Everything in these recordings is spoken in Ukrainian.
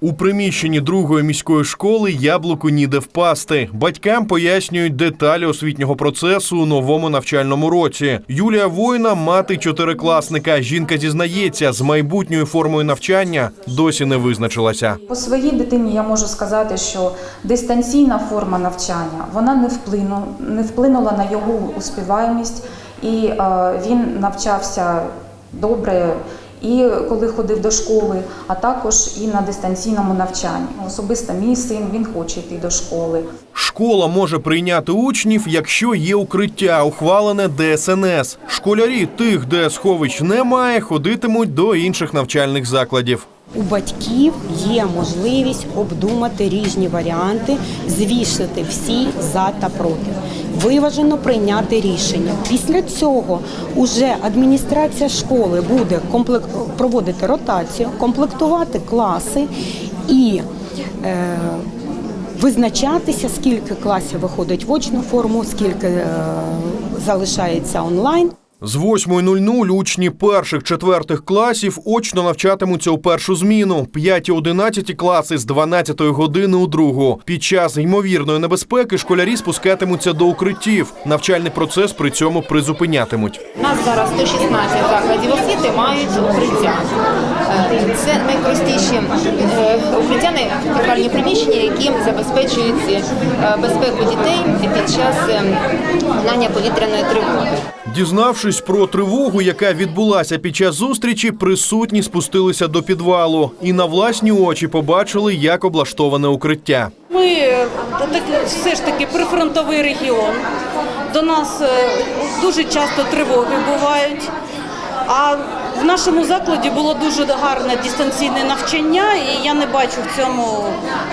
У приміщенні другої міської школи яблуку ніде впасти. Батькам пояснюють деталі освітнього процесу у новому навчальному році. Юлія Война, мати чотирикласника. Жінка зізнається, з майбутньою формою навчання досі не визначилася. По своїй дитині я можу сказати, що дистанційна форма навчання вона не вплинула, не вплинула на його успіваємість, і е, він навчався добре. І коли ходив до школи, а також і на дистанційному навчанні. Особисто мій син він хоче йти до школи. Школа може прийняти учнів, якщо є укриття, ухвалене ДСНС. Школярі тих, де сховищ немає, ходитимуть до інших навчальних закладів. У батьків є можливість обдумати різні варіанти, звішати всі за та проти, виважено прийняти рішення. Після цього уже адміністрація школи буде проводити ротацію, комплектувати класи і е... визначатися, скільки класів виходить в очну форму, скільки е... залишається онлайн. З 8.00 учні перших четвертих класів очно навчатимуться у першу зміну. 5-11 класи з 12 години у другу. Під час ймовірної небезпеки школярі спускатимуться до укриттів. Навчальний процес при цьому призупинятимуть. У нас зараз 116 закладів освіти мають укриття. Е, Це найпростіші е, укриття, найприкольні приміщення, які забезпечують е, безпеку дітей під час знання повітряної тривоги. Дізнавшись про тривогу, яка відбулася під час зустрічі, присутні спустилися до підвалу і на власні очі побачили, як облаштоване укриття. Ми е, так, все ж таки прифронтовий регіон. До нас е, дуже часто тривоги бувають. А в нашому закладі було дуже гарне дистанційне навчання, і я не бачу в цьому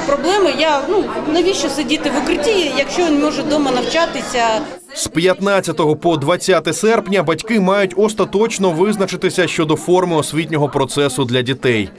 проблеми. Я ну навіщо сидіти в укритті, якщо він може вдома навчатися? З 15 по 20 серпня батьки мають остаточно визначитися щодо форми освітнього процесу для дітей.